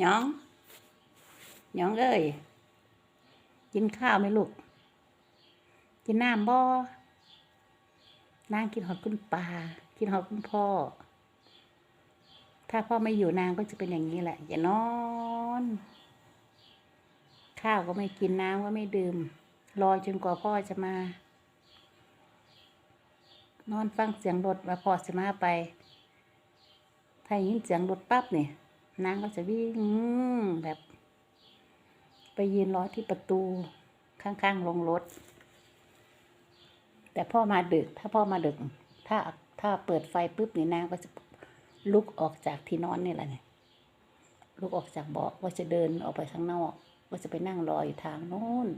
หยองหยองเอ้ยกินข้าวไหมลูก กินน้ำบ่นางกินหอดคุณป่ากินหอดคุณพ่อ ถ้าพ่อไม่อยู่นางก็จะเป็นอย่างนี้แหละ อย่านอน ข้าวก็ไม่กินน้ำก็ไม่ดื่ม รอจนกว่าพ่อจะมา นอนฟังเสียงรถว่าพ่อจะมาไป ถ้ายินเสียงรถปั๊บเนี่ย นางก็จะวิ่งแบบ ไปยืนรอที่ประตูข้างๆลงรถ แต่พ่อมาดึก ถ้าพ่อมาดึก ถ้าถ้าเปิดไฟปุ๊บนี่นางก็จะลุกออกจากที่นอนนี่แหละเนี่ยลุกออกจากเบาะว่าจะเดินออกไปข้างนอกว่าจะไปนั่งรออยู่ทางโน้น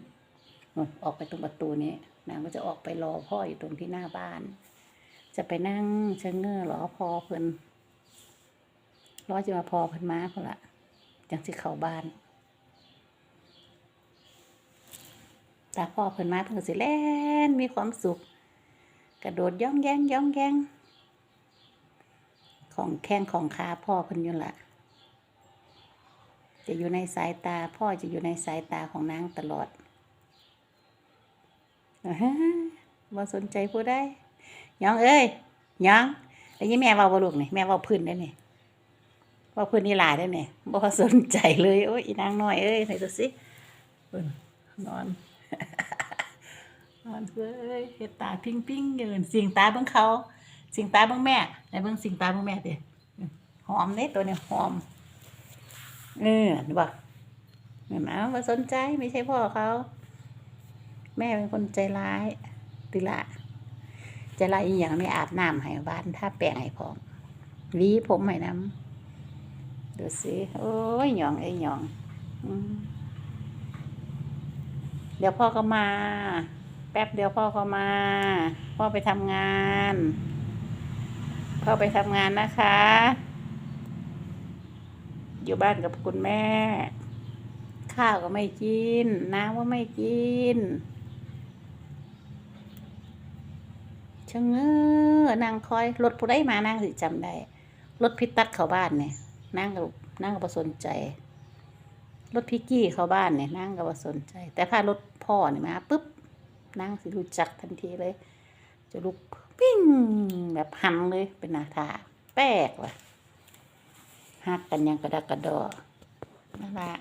นู่นออกไปตรงประตูนี้นางก็จะออกไปรอพ่ออยู่ตรงที่หน้าบ้าน จะไปนั่งเชะเง้อรอพ่อเพิ่น รอจะมาพอพิ่นม้าเพิ่นละจังสิเข้าบ้านตาพ่อเพิ่นมาเพิ่นสิแล่นมีความสุข กระโดดย่องแยงย่องแยงของแข้งของขาพ่อเพิ่นอยู่ละจะอยู่ในสายตาพ่อจะอยู่ในสายตาของนางตลอดอ่าฮะบ่สนใจผู้ใดหยองเอ้ยหยองได้ยินแม่ว้าบ่ลูกนี่แม่ว้าพื้นได้นี่ ว้าพื้นนี่หลายได้นี่บ่สนใจเลยโอ้ยอีนางน้อยเอ้ยไหนดูสิเพิ่นนอนนอนเอ้ยเฮ็ดตาพิงพิงๆยืนสิงตาเบิ่งเขาสิงตาเบิ่งแม่ไหนเบิ่งสิงตาเบิ่งแม่ติหอมเด้ตัวเนี้หอมเออเห็นบ่แม่หมาบ่สนใจไม่ใช่พ่อเขา แม่เป็นคนใจร้ายติละใจร้ายอีหยังไม่อาบน้ำให้บ้านถ้าแปรงให้พร้อมวีผมให้น้ำ ดูสิโอ้ยหยองไอ้หยองอืมเดี๋ยวพ่อก็มา แป๊บเดียวพ่อก็มา พ่อไปทำงาน พ่อไปทำงานนะคะ อยู่บ้านกับคุณแม่ ข้าวก็ไม่กิน น้ำก็ไม่กินชะเง้อนางคอย รถผู้ใดมานางสิจำได้ รถพิตัดเข้าบ้านเนี่ย นั่งกับนั่งกับสนใจ รถพิกกี้เข้าบ้านเนี่ยนั่งกับสนใจ แต่ถ้ารถพ่อเนี่ยมาปุ๊บนั่งสิรู้จักทันทีเลย จะลุกปิ้งแบบหันเลยเป็นนาทาแปลกว่ะหักกันยังกระดักกระดอนั่นละ